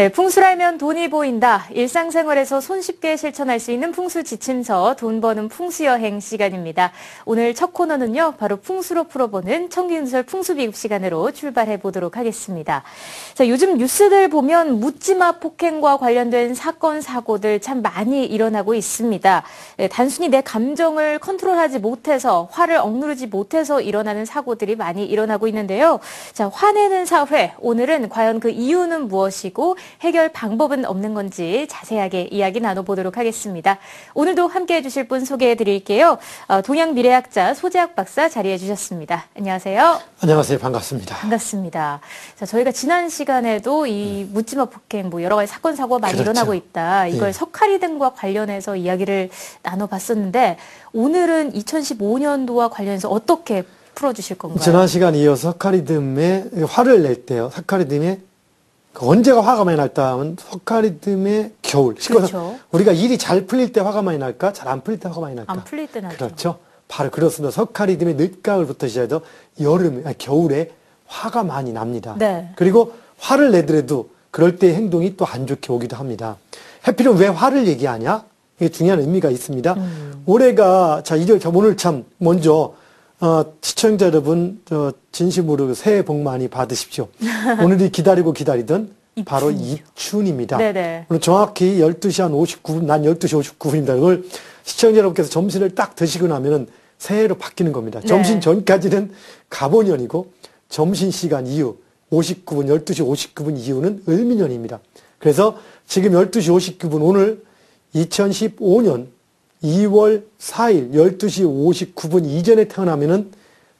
네, 풍수라면 돈이 보인다. 일상생활에서 손쉽게 실천할 수 있는 풍수 지침서 돈 버는 풍수 여행 시간입니다. 오늘 첫 코너는요, 바로 풍수로 풀어보는 청기누설 풍수 비급 시간으로 출발해 보도록 하겠습니다. 자, 요즘 뉴스들 보면 묻지마 폭행과 관련된 사건 사고들 참 많이 일어나고 있습니다. 네, 단순히 내 감정을 컨트롤하지 못해서 화를 억누르지 못해서 일어나는 사고들이 많이 일어나고 있는데요. 자, 화내는 사회 오늘은 과연 그 이유는 무엇이고 해결 방법은 없는 건지 자세하게 이야기 나눠보도록 하겠습니다. 오늘도 함께 해주실 분 소개해 드릴게요. 어, 동양 미래학자 소재학 박사 자리해 주셨습니다. 안녕하세요. 안녕하세요. 반갑습니다. 반갑습니다. 자, 저희가 지난 시간에도 이 묻지마 폭행 뭐 여러 가지 사건 사고가 많이 그렇죠. 일어나고 있다. 이걸 예. 석가리 등과 관련해서 이야기를 나눠봤었는데 오늘은 2015년도와 관련해서 어떻게 풀어주실 건가요? 지난 시간 이어서 석가리즘에 화를 낼 때요. 그 언제가 화가 많이 날까 하면 석가리즘의 겨울. 그렇죠. 우리가 일이 잘 풀릴 때 화가 많이 날까? 잘 안 풀릴 때 화가 많이 날까? 안 풀릴 때 나죠. 그렇죠. 바로 그렇습니다. 석가리즘의 늦가을부터 시작해서 여름, 아니, 겨울에 화가 많이 납니다. 네. 그리고 화를 내더라도 그럴 때 행동이 또 안 좋게 오기도 합니다. 해필은 왜 화를 얘기하냐? 이게 중요한 의미가 있습니다. 음. 올해가, 자, 자, 오늘 참, 먼저, 어, 시청자 여러분, 저, 진심으로 새해 복 많이 받으십시오. 오늘이 기다리고 기다리던 바로. 입춘입니다. 네네. 오늘 정확히 12시 한 59분, 난 12시 59분입니다. 오늘 시청자 여러분께서 점심을 딱 드시고 나면은 새해로 바뀌는 겁니다. 네. 점심 전까지는 가보년이고 점심 시간 이후 59분, 12시 59분 이후는 을미년입니다. 그래서 지금 12시 59분 오늘 2015년 2월 4일 12시 59분 이전에 태어나면은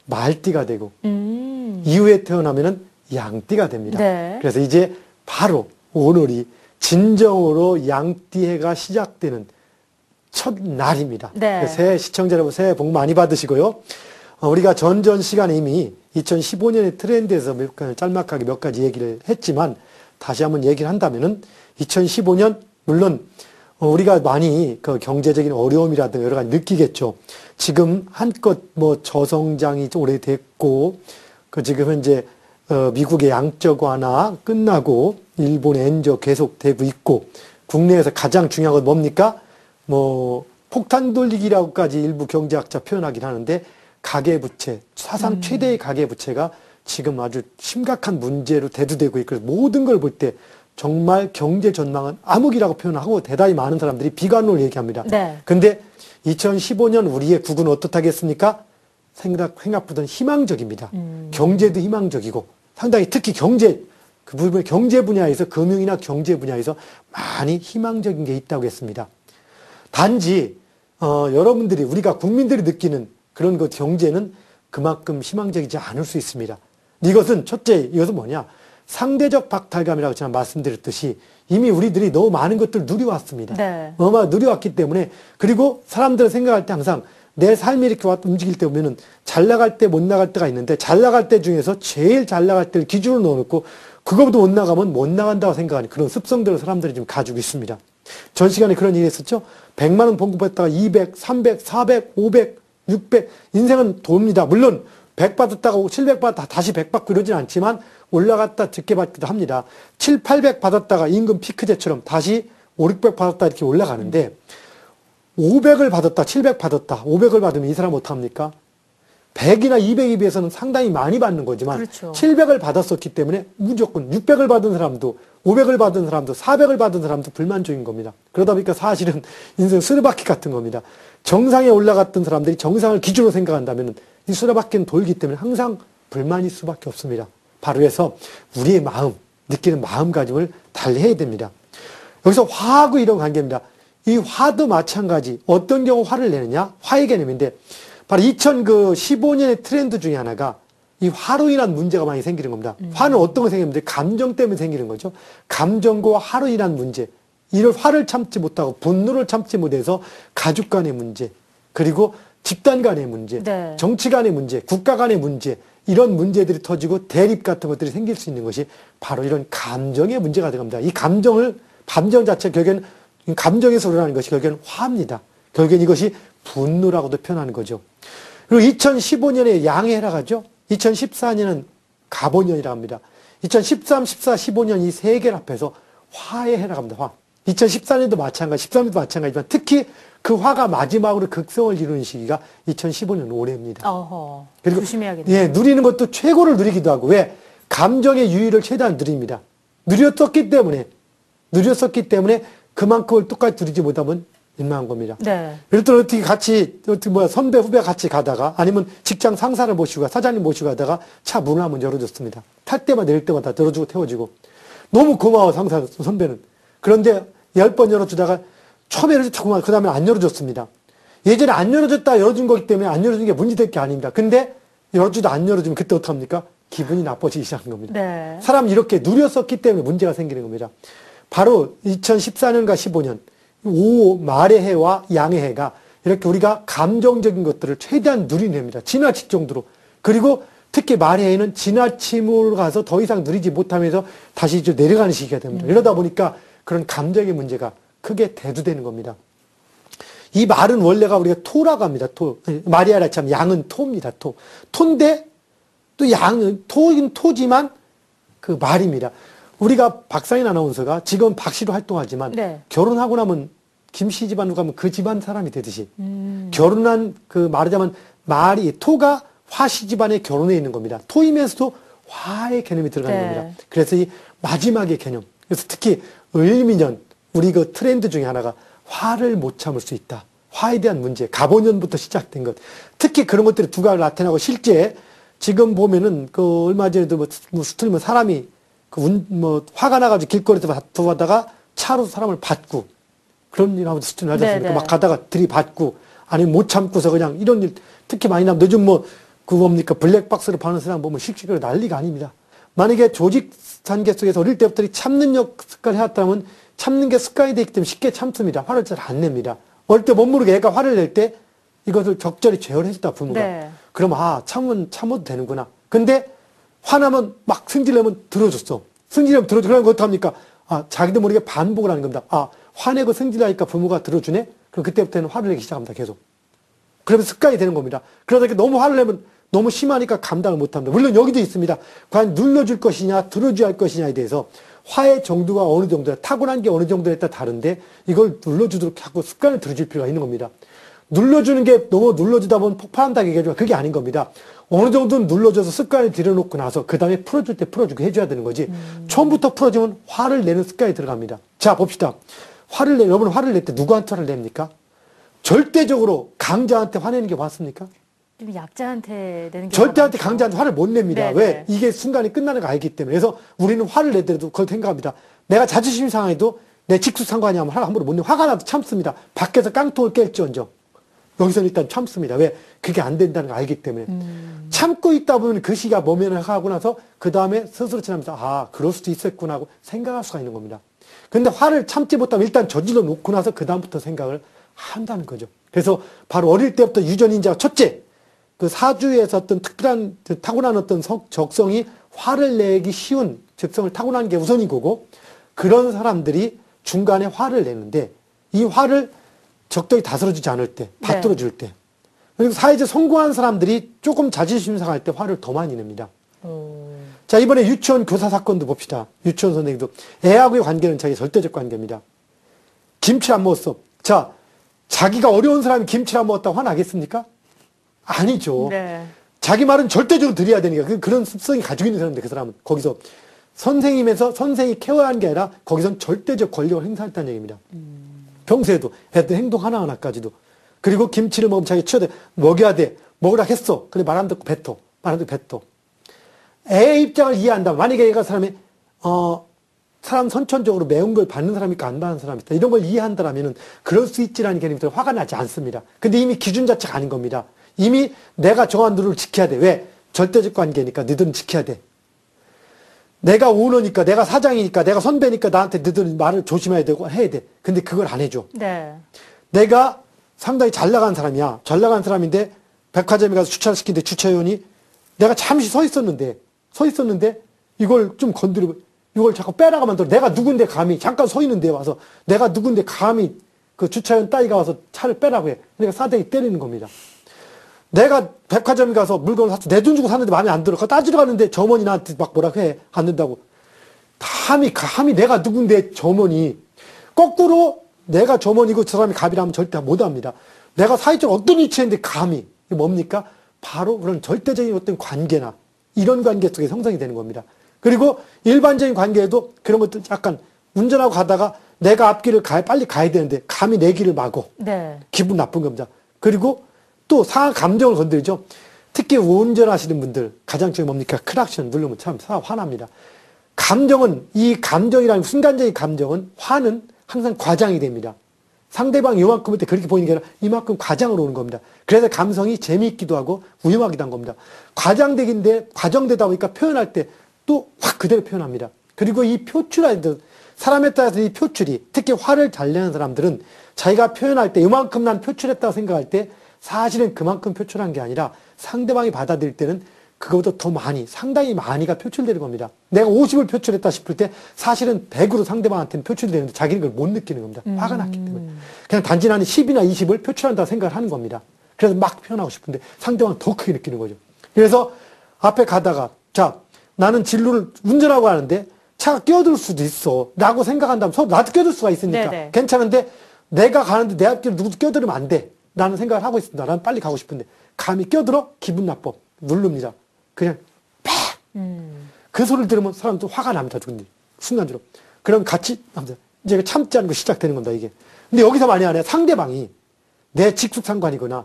말띠가 되고 음. 이후에 태어나면은 양띠가 됩니다. 네. 그래서 이제 바로 오늘이 진정으로 양띠해가 시작되는 첫 날입니다. 네. 새해 시청자 여러분 새해 복 많이 받으시고요. 어, 우리가 전전 시간에 이미 2015년의 트렌드에서 몇 가지 짤막하게 몇 가지 얘기를 했지만 다시 한번 얘기를 한다면은 2015년 물론 어, 우리가 많이 그 경제적인 어려움이라든가 여러 가지 느끼겠죠. 지금 한껏 뭐 저성장이 좀 오래됐고 그 지금 현재 어, 미국의 양적 완화 끝나고 일본의 엔저 계속되고 있고 국내에서 가장 중요한 건 뭡니까? 뭐 폭탄 돌리기라고까지 일부 경제학자 표현하긴 하는데 가계부채 사상 최대의 가계부채가 지금 아주 심각한 문제로 대두되고 있고 모든 걸 볼 때 정말 경제 전망은 암흑이라고 표현하고 대단히 많은 사람들이 비관론을 얘기합니다. 네. 근데 2015년 우리의 국은 어떻다겠습니까? 생각, 생각보다는 희망적입니다. 경제도 희망적이고 상당히 특히 경제, 그 부분 경제 분야에서 금융이나 경제 분야에서 많이 희망적인 게 있다고 했습니다. 단지, 어, 여러분들이, 우리가 국민들이 느끼는 그런 것 경제는 그만큼 희망적이지 않을 수 있습니다. 이것은 첫째, 이것은 뭐냐? 상대적 박탈감이라고 제가 말씀드렸듯이 이미 우리들이 너무 많은 것들을 누려왔습니다. 네. 어마 누려왔기 때문에 그리고 사람들은 생각할 때 항상 내 삶이 이렇게 왔- 움직일 때 보면은 잘 나갈 때 못 나갈 때가 있는데 잘 나갈 때 중에서 제일 잘 나갈 때를 기준으로 넣어놓고 그거보다 못 나가면 못 나간다고 생각하는 그런 습성들을 사람들이 지금 가지고 있습니다. 전 시간에 그런 일이 있었죠. 100만 원 봉급했다가 200, 300, 400, 500, 600 인생은 돕니다. 물론 100 받았다가 700 받았다 다시 100 받고 이러진 않지만 올라갔다 적게 받기도 합니다. 7, 800 받았다가 임금 피크제처럼 다시 5, 600 받았다 이렇게 올라가는데 500을 받았다, 700 받았다, 500을 받으면 이 사람 어떡합니까? 100이나 200에 비해서는 상당히 많이 받는 거지만 그렇죠. 700을 받았었기 때문에 무조건 600을 받은 사람도 500을 받은 사람도 400을 받은 사람도 불만족인 겁니다. 그러다 보니까 사실은 인생 수레바퀴 같은 겁니다. 정상에 올라갔던 사람들이 정상을 기준으로 생각한다면 이 수레바퀴는 돌기 때문에 항상 불만일 수밖에 없습니다. 바로 해서 우리의 마음, 느끼는 마음가짐을 달리해야 됩니다. 여기서 화하고 이런 관계입니다. 이 화도 마찬가지. 어떤 경우 화를 내느냐? 화의 개념인데, 바로 2015년의 트렌드 중에 하나가 이 화로 인한 문제가 많이 생기는 겁니다. 화는 어떤 거 생기는데 감정 때문에 생기는 거죠. 감정과 화로 인한 문제. 이를 화를 참지 못하고 분노를 참지 못해서 가족 간의 문제, 그리고 집단 간의 문제, 네. 정치 간의 문제, 국가 간의 문제, 이런 문제들이 터지고 대립 같은 것들이 생길 수 있는 것이 바로 이런 감정의 문제가 되갑니다. 이 감정을, 감정 자체 결국엔 감정에서 우러나는 것이 결국엔 화입니다. 결국엔 이것이 분노라고도 표현하는 거죠. 그리고 2015년에 양해라 하죠. 2014년은 가보년이라고 합니다. 2013, 14, 15년 이 세 개를 합해서 화에 해나갑니다. 화. 2014년도 마찬가지, 13년도 마찬가지지만 특히 그 화가 마지막으로 극성을 이루는 시기가 2015년 올해입니다. 어허. 그리고 조심해야겠네요. 예, 누리는 것도 최고를 누리기도 하고 왜 감정의 유의를 최대한 누립니다. 누렸었기 때문에 누렸었기 때문에 그만큼을 똑같이 누리지 못하면 민망한 겁니다. 네. 예를 들어 어떻게 같이 어떻게 뭐야 선배 후배 같이 가다가 아니면 직장 상사를 모시고 가, 사장님 모시고 가다가 차 문을 한번 열어줬습니다. 탈 때마다 내릴 때마다 열어주고 태워주고 너무 고마워 상사 선배는 그런데 열 번 열어주다가 처음에 열어줬구만 그 다음에 안 열어줬습니다. 예전에 안 열어줬다 열어준 거기 때문에 안 열어준 게 문제될 게 아닙니다. 근데 열어주도 안 열어주면 그때 어떡합니까? 기분이 나빠지기 시작한 겁니다. 네. 사람 이렇게 누렸었기 때문에 문제가 생기는 겁니다. 바로 2014년과 15년 오 말의 해와 양의 해가 이렇게 우리가 감정적인 것들을 최대한 누리는 해입니다. 지나칠 정도로. 그리고 특히 말의 해는 지나침으로 가서 더 이상 누리지 못하면서 다시 이제 내려가는 시기가 됩니다. 이러다 보니까 그런 감정의 문제가 크게 대두되는 겁니다. 이 말은 원래가 우리가 토라고 합니다. 토. 마리아라 참 양은 토입니다. 토. 토인데 또 양은 토긴 토지만 그 말입니다. 우리가 박상인 아나운서가 지금 박씨로 활동하지만 네. 결혼하고 나면 김씨 집안으로 가면 그 집안 사람이 되듯이 음. 결혼한 그 말하자면 말이 토가 화씨 집안에 결혼해 있는 겁니다. 토이면서도 화의 개념이 들어가는 네. 겁니다. 그래서 이 마지막의 개념. 그래서 특히 을미년 우리 그 트렌드 중에 하나가 화를 못 참을 수 있다. 화에 대한 문제, 가보년부터 시작된 것. 특히 그런 것들이 두각을 나타나고 실제 지금 보면은 그 얼마 전에도 뭐, 뭐 수틀면 사람이 그 운, 뭐 화가 나가지고 길거리에서 다투다가 차로 사람을 받고 그런 일 하면 수틀 하지 않습니까? 네네. 막 가다가 들이받고 아니면 못 참고서 그냥 이런 일 특히 많이 나면 요즘 뭐 그 뭡니까 블랙박스를 파는 사람 보면 씩씩거려 난리가 아닙니다. 만약에 조직 단계 속에서 어릴 때부터 이 참는 역 습관을 해왔다면 참는 게 습관이 되기 때문에 쉽게 참습니다. 화를 잘 안 냅니다. 어릴 때 못 모르게 애가 화를 낼 때 이것을 적절히 제어해줬다 부모가. 네. 그럼 아 참으면 참아도 되는구나. 근데 화나면 막 승질내면 들어줬어. 승질내면 들어줘. 그러면 어떡합니까? 아 자기도 모르게 반복을 하는 겁니다. 아 화내고 승질하니까 부모가 들어주네. 그럼 그때부터는 화를 내기 시작합니다. 계속. 그러면 습관이 되는 겁니다. 그러다 이렇게 너무 화를 내면 너무 심하니까 감당을 못 합니다. 물론 여기도 있습니다. 과연 눌러줄 것이냐, 들어줘야 할 것이냐에 대해서 화의 정도가 어느 정도야, 타고난 게 어느 정도에 따라 다른데 이걸 눌러주도록 하고 습관을 들어줄 필요가 있는 겁니다. 눌러주는 게 너무 눌러주다 보면 폭발한다고 얘기하지만 그게 아닌 겁니다. 어느 정도는 눌러줘서 습관을 들여놓고 나서 그 다음에 풀어줄 때 풀어주고 해줘야 되는 거지. 처음부터 풀어주면 화를 내는 습관이 들어갑니다. 자, 봅시다. 화를 내, 여러분 화를 낼 때 누구한테 화를 냅니까? 절대적으로 강자한테 화내는 게 맞습니까? 좀 약자한테 내는 게 절대한테 강자한테 화를 못 냅니다. 네네. 왜? 이게 순간이 끝나는 거 알기 때문에. 그래서 우리는 화를 내더라도 그걸 생각합니다. 내가 자존심 상해도 내 직수상관이 하면 화를 함부로 못 내. 화가 나도 참습니다. 밖에서 깡통을 깰지언정. 여기서는 일단 참습니다. 왜? 그게 안 된다는 걸 알기 때문에. 참고 있다 보면 그 시가 모면을 하고 나서 그 다음에 스스로 지나면서 아, 그럴 수도 있었구나 하고 생각할 수가 있는 겁니다. 근데 화를 참지 못하면 일단 저질러 놓고 나서 그 다음부터 생각을 한다는 거죠. 그래서 바로 어릴 때부터 유전인자 첫째, 그 사주에서 어떤 특별한 그 타고난 어떤 석- 적성이 화를 내기 쉬운 적성을 타고난 게 우선인 거고 그런 사람들이 중간에 화를 내는데 이 화를 적당히 다스려주지 않을 때, 네. 받들어 줄 때 그리고 사회적 성공한 사람들이 조금 자존심 상할 때 화를 더 많이 냅니다. 자, 이번에 유치원 교사 사건도 봅시다. 유치원 선생님도 애하고의 관계는 자기 절대적 관계입니다. 김치 안 먹었어. 자, 자기가 어려운 사람이 김치를 안 먹었다고 화나겠습니까? 아니죠. 네. 자기 말은 절대적으로 드려야 되니까 그- 그런 습성이 가지고 있는 사람인데 그 사람은. 거기서 선생님에서 선생이 케어한 게 아니라 거기선 절대적 권력을 행사했다는 얘기입니다. 평소에도 애들 행동 하나하나까지도. 그리고 김치를 먹으면 자기 치워야 돼. 먹여야 돼. 먹으라 했어. 근데 말 안 듣고 뱉어. 말 안 듣고 뱉어. 애의 입장을 이해한다 만약에 얘가 사람이 어 사람 선천적으로 매운 걸 받는 사람이 있고 안 받는 사람이 있다 이런 걸 이해한다라면은 그럴 수 있지라는 개념이 들어 화가 나지 않습니다. 근데 이미 기준 자체가 아닌 겁니다 이미 내가 정한 룰을 지켜야 돼 왜 절대적 관계니까 너희들은 지켜야 돼 내가 오너니까, 내가 사장이니까, 내가 선배니까 나한테 너희들은 말을 조심해야 되고 해야 돼. 근데 그걸 안 해줘. 네. 내가 상당히 잘 나간 사람이야. 잘 나간 사람인데 백화점에 가서 주차를 시키는데 주차위원이 내가 잠시 서 있었는데, 서 있었는데 이걸 좀 건드리고 이걸 자꾸 빼라고 만들어. 내가 누군데 감히 잠깐 서 있는데 와서 내가 누군데 감히 그 주차위원 따위가 와서 차를 빼라고 해. 그러니까 싸대기 때리는 겁니다. 내가 백화점 가서 물건을 샀어. 내 돈 주고 샀는데 마음에 안 들어. 그거 따지러 가는데 점원이 나한테 막 뭐라고 해. 안 된다고. 감히, 감히 내가 누군데 점원이 거꾸로 내가 점원이고 저 사람이 갑이라면 절대 못 합니다. 내가 사회적 어떤 위치인데 감히. 이게 뭡니까? 바로 그런 절대적인 어떤 관계나 이런 관계 속에 형성이 되는 겁니다. 그리고 일반적인 관계에도 그런 것들 약간 운전하고 가다가 내가 앞길을 가, 빨리 가야 되는데 감히 내 길을 막어. 네. 기분 나쁜 겁니다. 그리고 또 상한 감정을 건드리죠. 특히 운전하시는 분들 가장 중요한 뭡니까? 크락션 누르면 참 사- 화납니다. 감정은 이 감정이라는 순간적인 감정은 화는 항상 과장이 됩니다. 상대방이 이만큼 때 그렇게 보이는 게 아니라 이만큼 과장으로 오는 겁니다. 그래서 감성이 재미있기도 하고 위험하기도 한 겁니다. 과장되긴데 과정되다 보니까 표현할 때 또 확 그대로 표현합니다. 그리고 이 표출할 때 사람에 따라서 이 표출이 특히 화를 잘 내는 사람들은 자기가 표현할 때 이만큼 난 표출했다고 생각할 때 사실은 그만큼 표출한 게 아니라 상대방이 받아들일 때는 그거보다 더 많이, 상당히 많이가 표출되는 겁니다. 내가 50을 표출했다 싶을 때 사실은 100으로 상대방한테는 표출되는데 자기는 그걸 못 느끼는 겁니다. 화가 났기 때문에. 그냥 단지 나는 10이나 20을 표출한다고 생각을 하는 겁니다. 그래서 막 표현하고 싶은데 상대방은 더 크게 느끼는 거죠. 그래서 앞에 가다가, 자, 나는 진로를 운전하고 하는데 차가 끼어들 수도 있어. 라고 생각한다면 서로 나도 끼어들 수가 있으니까 네네. 괜찮은데 내가 가는데 내 앞길에 누구도 끼어들으면 안 돼. 라는 생각을 하고 있습니다. 나는 빨리 가고 싶은데 감히 끼어들어? 기분 나빠. 누릅니다. 그냥 팍! 음. 그 소리를 들으면 사람도 화가 납니다. 누군지. 순간적으로. 그럼 같이 남자 이제 참지 않고 시작되는 겁니다. 이게. 근데 여기서 만약에 상대방이 내 직속 상관이거나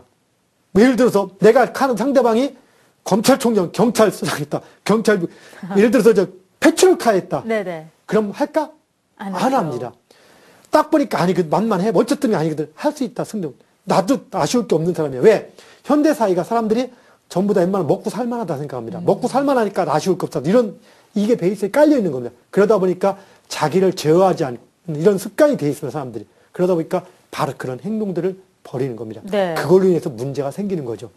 뭐 예를 들어서 내가 가는 상대방이 검찰총장, 경찰서장 했다. 경찰부 예를 들어서 저 패출카했다. 네네. 그럼 할까? 안 안. 합니다. 딱 보니까 아니 그 만만해. 어쨌든 아니거든. 할 수 있다. 승령. 나도 아쉬울 게 없는 사람이야. 왜? 현대 사회가 사람들이 전부 다 웬만하면 먹고 살만하다 생각합니다. 먹고 살만하니까 아쉬울 게 없다. 이런 이게 베이스에 깔려 있는 겁니다. 그러다 보니까 자기를 제어하지 않는 이런 습관이 돼 있어요, 사람들이. 그러다 보니까 바로 그런 행동들을 벌이는 겁니다. 네. 그걸로 인해서 문제가 생기는 거죠.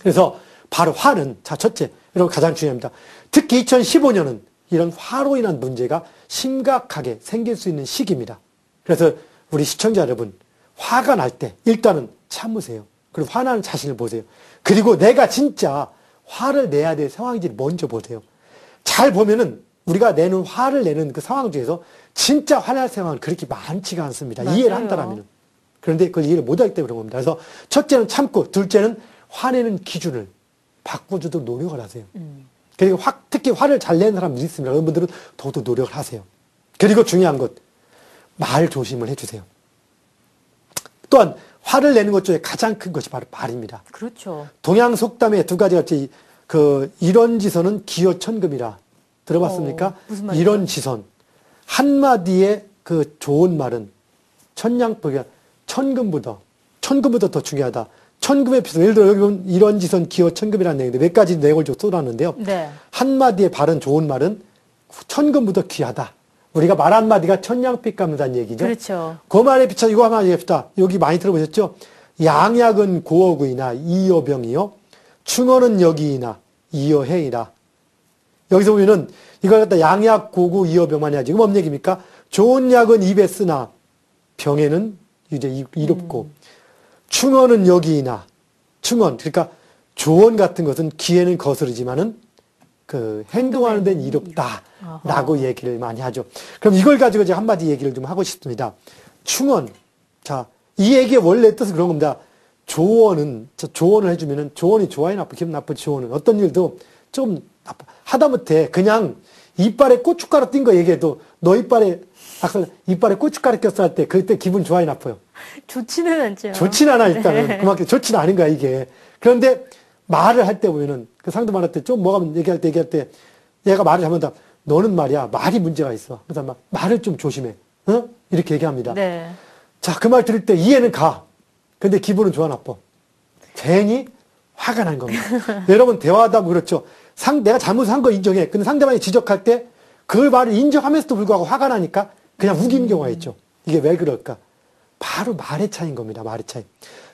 그래서 바로 화는 자 첫째 여러분 가장 중요합니다. 특히 2015년은 이런 화로 인한 문제가 심각하게 생길 수 있는 시기입니다. 그래서 우리 시청자 여러분 화가 날 때 일단은 참으세요. 그리고 화나는 자신을 보세요. 그리고 내가 진짜 화를 내야 될 상황인지를 먼저 보세요. 잘 보면은 우리가 내는 화를 내는 그 상황 중에서 진짜 화날 상황은 그렇게 많지가 않습니다. 맞아요. 이해를 한다라면. 그런데 그걸 이해를 못하기 때문에 그런 겁니다. 그래서 첫째는 참고, 둘째는 화내는 기준을 바꿔주도록 노력을 하세요. 그리고 확, 특히 화를 잘 내는 사람들이 있습니다. 여러분들은 더더 노력을 하세요. 그리고 중요한 것, 말 조심을 해주세요. 또한 화를 내는 것 중에 가장 큰 것이 바로 말입니다. 그렇죠. 동양 속담에 두 가지가 있지. 그 이런 지선은 기어천금이라 들어봤습니까? 어, 무슨 말이죠? 이런 지선 한 마디의 그 좋은 말은 천냥보기가 천금보다 천금보다 더 중요하다. 천금의 비선 예를 들어 여기 보면 이런 지선 기어천금이라는 내용인데 몇 가지 내용을 좀 쏟았는데요. 네. 한 마디의 바른 좋은 말은 천금보다 귀하다. 우리가 말 한마디가 천냥빛 갚는다는 얘기죠. 그렇죠. 그 말에 비춰 이거 한번 얘기합시다. 여기 많이 들어보셨죠? 양약은 고어구이나 이여병이요. 충어는 여기이나 이여해이라. 여기서 보면은 이걸 갖다 양약 고구 이여병만 해야지. 이거 뭔 얘기입니까? 좋은 약은 입에 쓰나 병에는 이제 이- 이롭고 충어는 여기이나 충언 그러니까 조언 같은 것은 귀에는 거스르지만은 그 행동하는 데는 이롭다라고 얘기를 많이 하죠. 그럼 이걸 가지고 이제 한마디 얘기를 좀 하고 싶습니다. 충언. 자, 이 얘기의 원래 뜻은 그런 겁니다. 조언은, 저 조언을 해주면은 조언이 좋아요, 나쁘, 기분 나쁘지, 조언은. 어떤 일도 좀 나빠. 하다못해 그냥 이빨에 고춧가루 띈거 얘기해도 너 이빨에, 아까 이빨에 고춧가루 꼈어 할 때 그때 기분 좋아요, 나빠요? 좋지는 않죠. 좋진 않아, 일단은. 네. 그만큼 좋진 않은 거야, 이게. 그런데 말을 할 때 보면은 그 상대방한테 좀 뭐가 얘기할 때 얘기할 때 얘가 말을 잘못하 너는 말이야, 말이 문제가 있어. 그래서 막 말을 좀 조심해. 어? 이렇게 얘기합니다. 네. 자, 그 말 들을 때 이해는 가. 근데 기분은 좋아, 나빠. 괜히 화가 난 겁니다. 여러분, 대화하다 보면 그렇죠. 상, 내가 잘못한 거 인정해. 근데 상대방이 지적할 때 그 말을 인정하면서도 불구하고 화가 나니까 그냥 우기는 경우가 있죠. 이게 왜 그럴까? 바로 말의 차이인 겁니다. 말의 차이.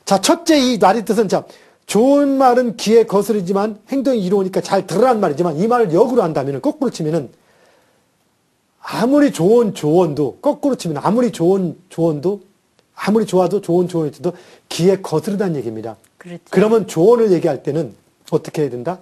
자, 첫째 이 말의 뜻은 자, 좋은 말은 귀에 거스르지만 행동이 이로우니까 잘 들으란 말이지만 이 말을 역으로 한다면 거꾸로 치면은 아무리 좋은 조언도 거꾸로 치면 아무리 좋은 조언도 아무리 좋아도 좋은 조언이 있어도 귀에 거스르다는 얘기입니다. 그렇죠. 그러면 조언을 얘기할 때는 어떻게 해야 된다?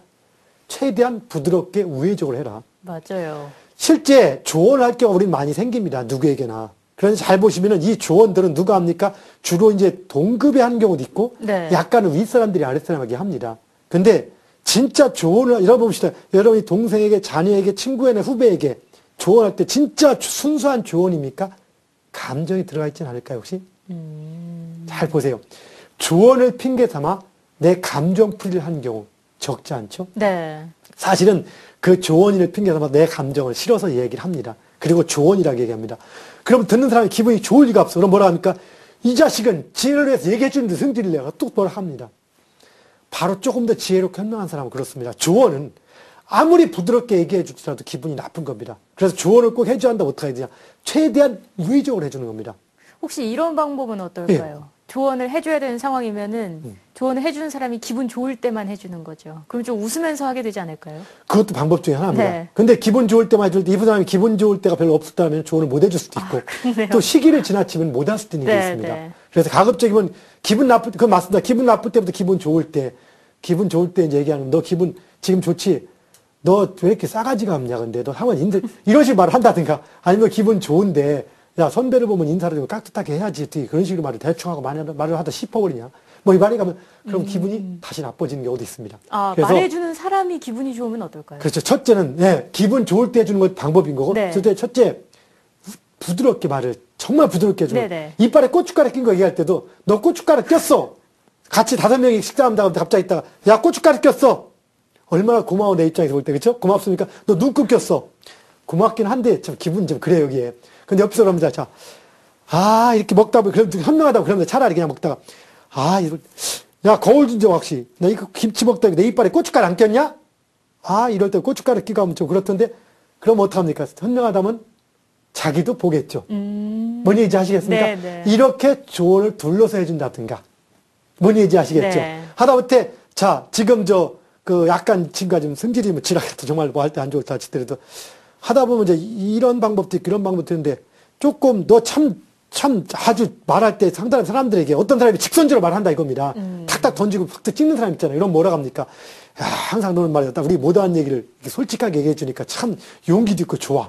최대한 부드럽게 우회적으로 해라. 맞아요. 실제 조언할 경우 우리는 많이 생깁니다. 누구에게나. 그래서 잘 보시면은 이 조언들은 누가 합니까? 주로 이제 동급에 하는 경우도 있고, 네. 약간은 윗사람들이 아랫사람에게 합니다. 근데 진짜 조언을, 여러분 봅시다. 여러분이 동생에게, 자녀에게, 친구에게, 후배에게 조언할 때 진짜 순수한 조언입니까? 감정이 들어가 있지는 않을까요, 혹시? 잘 보세요. 조언을 핑계 삼아 내 감정 풀이를 하는 경우 적지 않죠? 네. 사실은 그 조언을 핑계 삼아 내 감정을 실어서 얘기를 합니다. 그리고 조언이라고 얘기합니다. 그럼 듣는 사람이 기분이 좋을 리가 없어. 그럼 뭐라 합니까? 이 자식은 지혜를 위해서 얘기해 주는데 성질을 내가 뚝 뭐라 합니다. 바로 조금 더 지혜롭게 현명한 사람은 그렇습니다. 조언은 아무리 부드럽게 얘기해 주더라도 기분이 나쁜 겁니다. 그래서 조언을 꼭 해줘야 한다 어떻게 해야 되냐. 최대한 우회적으로 해주는 겁니다. 혹시 이런 방법은 어떨까요? 조언을 해줘야 되는 상황이면은 음. 조언을 해주는 사람이 기분 좋을 때만 해주는 거죠. 그럼 좀 웃으면서 하게 되지 않을까요? 그것도 방법 중에 하나입니다. 네. 근데 기분 좋을 때만 해줄 때, 이 사람이 기분 좋을 때가 별로 없었다면 조언을 못 해줄 수도 있고, 그러네요. 또 시기를 지나치면 못 할 수도 있는 게 네, 있습니다. 네. 그래서 가급적이면 기분 나쁠 때, 그건 맞습니다. 기분 나쁠 때부터 기분 좋을 때, 기분 좋을 때 이제 얘기하는, 너 기분 지금 좋지? 너 왜 이렇게 싸가지가 없냐, 근데 너 한번 인사, 이런 식으로 말을 한다든가, 아니면 기분 좋은데, 야, 선배를 보면 인사를 좀 깍듯하게 해야지. 어떻게 그런 식으로 말을 대충 하고 말을, 말을 하다 씹어버리냐. 뭐 이 말이 가면, 그럼 기분이 다시 나빠지는 경우도 있습니다. 음. 아, 그래서 말해주는 사람이 기분이 좋으면 어떨까요? 그렇죠. 첫째는 예, 기분 좋을 때 해주는 것 방법인 거고. 네. 첫째, 첫째 부드럽게 말을 정말 부드럽게 해주는. 네네. 이빨에 고춧가루 낀 거 얘기할 때도 너 고춧가루 꼈어. 같이 다섯 명이 식사한다고 갑자기 있다가 야 고춧가루 꼈어. 얼마나 고마워 내 입장에서 볼 때 그렇죠? 고맙습니까? 너 눈금 꼈어. 고맙긴 한데 좀 기분 좀 그래 여기에. 근데 옆에서 그럽니다. 자, 아 이렇게 먹다 보면 그럼 현명하다고 그러면 차라리 그냥 먹다가 아 이거 야 거울 준정 혹시 너 이거 김치 먹다 내 이빨에 고춧가루 안 꼈냐? 아, 이럴 때 고춧가루 끼가 하면 좀 그렇던데, 그럼 어떡합니까? 현명하다면 자기도 보겠죠. 음. 뭔 얘기인지 아시겠습니까? 네, 네. 이렇게 조언을 둘러서 해준다든가. 뭔 얘기인지 아시겠죠? 네. 하다못해, 자, 지금 저, 그 약간 친구가 좀 성질이 뭐 지나갔다 정말 뭐 할 때 안 좋을 때 하치더라도 하다 보면 이제 이런 방법도 있고 이런 방법도 있는데 조금 너 참, 참 아주 말할 때 상당한 사람들에게 어떤 사람이 직선적으로 말한다 이겁니다. 음. 탁탁 던지고 팍탁 찍는 사람 있잖아요. 이런 뭐라 합니까? 야, 항상 너는 말이야. 우리 못한 얘기를 솔직하게 얘기해 주니까 참 용기도 있고 좋아.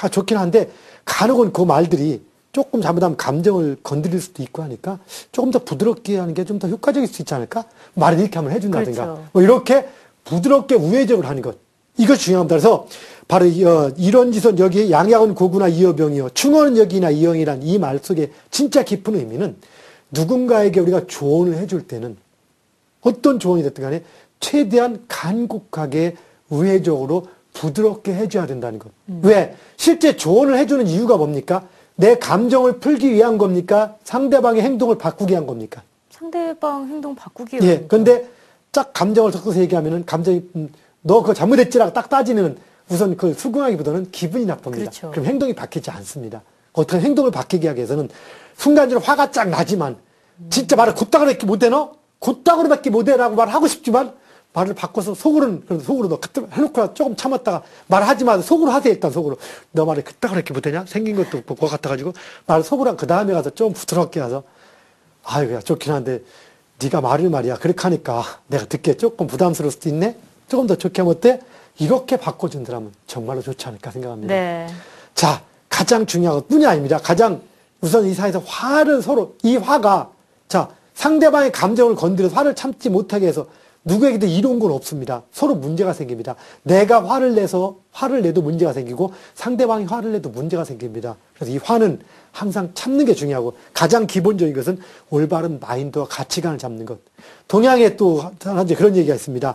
아, 좋긴 한데 간혹은 그 말들이 조금 잘못하면 감정을 건드릴 수도 있고 하니까 조금 더 부드럽게 하는 게 좀 더 효과적일 수 있지 않을까? 말을 이렇게 한번 해준다든가. 그렇죠. 뭐 이렇게 부드럽게 우회적으로 하는 것. 이거 중요합니다. 그래서 바로 이, 어, 이런 짓은 여기 양약은 고구나 이어병이요. 충어는 여기나 이영이란 이 말 속에 진짜 깊은 의미는 누군가에게 우리가 조언을 해줄 때는 어떤 조언이 됐든 간에 최대한 간곡하게 우회적으로 부드럽게 해줘야 된다는 것. 왜? 실제 조언을 해주는 이유가 뭡니까? 내 감정을 풀기 위한 겁니까? 상대방의 행동을 바꾸기 위한 겁니까? 상대방 행동 바꾸기 예. 위한 근데 짝 감정을 섞어서 얘기하면은 감정이 음, 너 그거 잘못했지라고 딱 따지면 우선 그걸 수긍하기보다는 기분이 나쁩니다. 그렇죠. 그럼 행동이 바뀌지 않습니다. 어떤 행동을 바뀌게 하기 위해서는 순간적으로 화가 쫙 나지만 진짜 말을 곧다그렇게 못해 너? 곧다그로밖에 못해라고 말하고 싶지만 말을 바꿔서 속으로는 그래도 속으로 너 그때 해놓고 조금 참았다가 말하지 마 속으로 하세요 일단 속으로 너 말을 그따 그렇게 못하냐 생긴 것도 없고 그거 같아가지고 말을 속으로 그 다음에 가서 좀 부드럽게 해서 아이고야 좋긴 한데 네가 말을 말이야 그렇게 하니까 내가 듣기에 조금 부담스러울 수도 있네 조금 더 좋게 하면 어때 이렇게 바꿔준다면 정말로 좋지 않을까 생각합니다. 네. 자, 가장 중요한 것 뿐이 아닙니다. 가장 우선 이 사회에서 화를 서로, 이 화가, 자, 상대방의 감정을 건드려서 화를 참지 못하게 해서 누구에게도 이로운 건 없습니다. 서로 문제가 생깁니다. 내가 화를 내서 화를 내도 문제가 생기고 상대방이 화를 내도 문제가 생깁니다. 그래서 이 화는 항상 참는 게 중요하고 가장 기본적인 것은 올바른 마인드와 가치관을 잡는 것. 동양에 또 그런 얘기가 있습니다.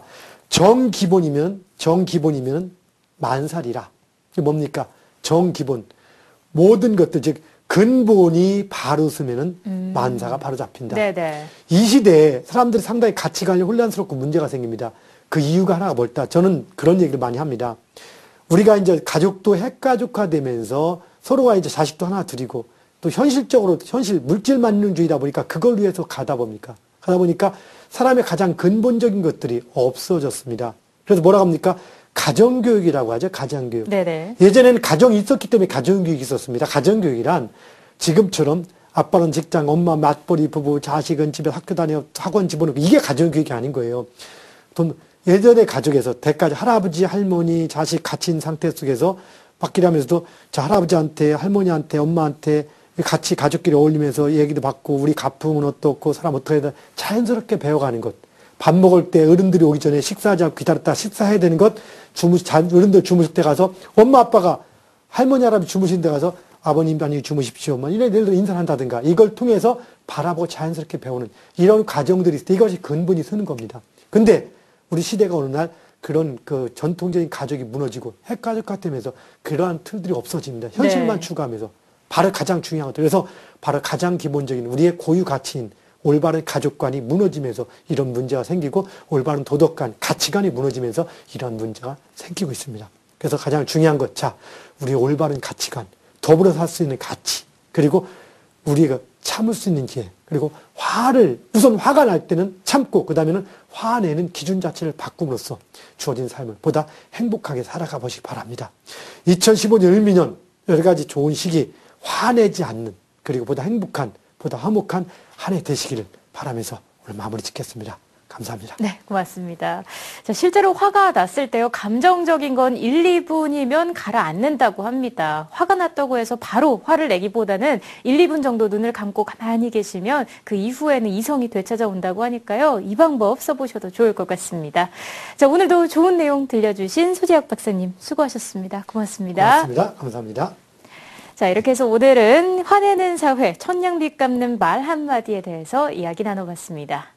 정기본이면, 정기본이면 만살이라. 이게 뭡니까? 정기본. 모든 것들, 즉, 근본이 바로 서면은 만사가 바로 잡힌다. 네네. 이 시대에 사람들이 상당히 가치관이 혼란스럽고 문제가 생깁니다. 그 이유가 하나가 뭘까? 저는 그런 얘기를 많이 합니다. 우리가 이제 가족도 핵가족화 되면서 서로가 이제 자식도 하나 드리고 또 현실적으로 현실 물질 만능주의다 보니까 그걸 위해서 가다 보니까 가다 보니까 사람의 가장 근본적인 것들이 없어졌습니다. 그래서 뭐라고 합니까? 가정교육이라고 하죠. 가정교육. 네네. 예전에는 가정이 있었기 때문에 가정교육이 있었습니다. 가정교육이란 지금처럼 아빠는 직장, 엄마 맞벌이 부부, 자식은 집에 학교 다녀 학원 집어넣고 이게 가정교육이 아닌 거예요. 돈, 예전의 가족에서 대까지 할아버지, 할머니, 자식 있는 상태 속에서 하면서도 자, 할아버지한테, 할머니한테, 엄마한테 같이 가족끼리 어울리면서 얘기도 받고 우리 가풍은 어떻고 사람 어떻게 해야 돼 자연스럽게 배워가는 것. 밥 먹을 때 어른들이 오기 전에 식사하지 않고 기다렸다 식사해야 되는 것. 주무, 자, 어른들 주무실 때 가서 엄마 아빠가 할머니 할아버지 주무신 데 가서 아버님 아니 주무십시오. 뭐 이런 예를 들어 인사를 한다든가 이걸 통해서 바라보고 자연스럽게 배우는 이런 과정들이 있을 때 이것이 근본이 서는 겁니다. 근데 우리 시대가 어느 날 그런 그 전통적인 가족이 무너지고 핵가족 같으면서 그러한 틀들이 없어집니다. 현실만 네. 추구하면서 바로 가장 중요한 것들. 그래서 바로 가장 기본적인 우리의 고유 가치인 올바른 가족관이 무너지면서 이런 문제가 생기고 올바른 도덕관, 가치관이 무너지면서 이런 문제가 생기고 있습니다. 그래서 가장 중요한 것, 자, 우리의 올바른 가치관, 더불어 살 수 있는 가치, 그리고 우리가 참을 수 있는 기회, 그리고 화를, 우선 화가 날 때는 참고, 그 다음에는 화내는 기준 자체를 바꿈으로써 주어진 삶을 보다 행복하게 살아가 보시기 바랍니다. 2015년 을미년 여러 가지 좋은 시기, 화내지 않는, 그리고 보다 행복한, 보다 화목한 한 해 되시기를 바라면서 오늘 마무리 짓겠습니다. 감사합니다. 네, 고맙습니다. 자, 실제로 화가 났을 때요, 감정적인 건 1, 2분이면 가라앉는다고 합니다. 화가 났다고 해서 바로 화를 내기보다는 1, 2분 정도 눈을 감고 가만히 계시면 그 이후에는 이성이 되찾아온다고 하니까요, 이 방법 써보셔도 좋을 것 같습니다. 자, 오늘도 좋은 내용 들려주신 소재학 박사님 수고하셨습니다. 고맙습니다. 고맙습니다. 감사합니다. 자, 이렇게 해서 오늘은 화내는 사회, 천냥빚 갚는 말 한마디에 대해서 이야기 나눠봤습니다.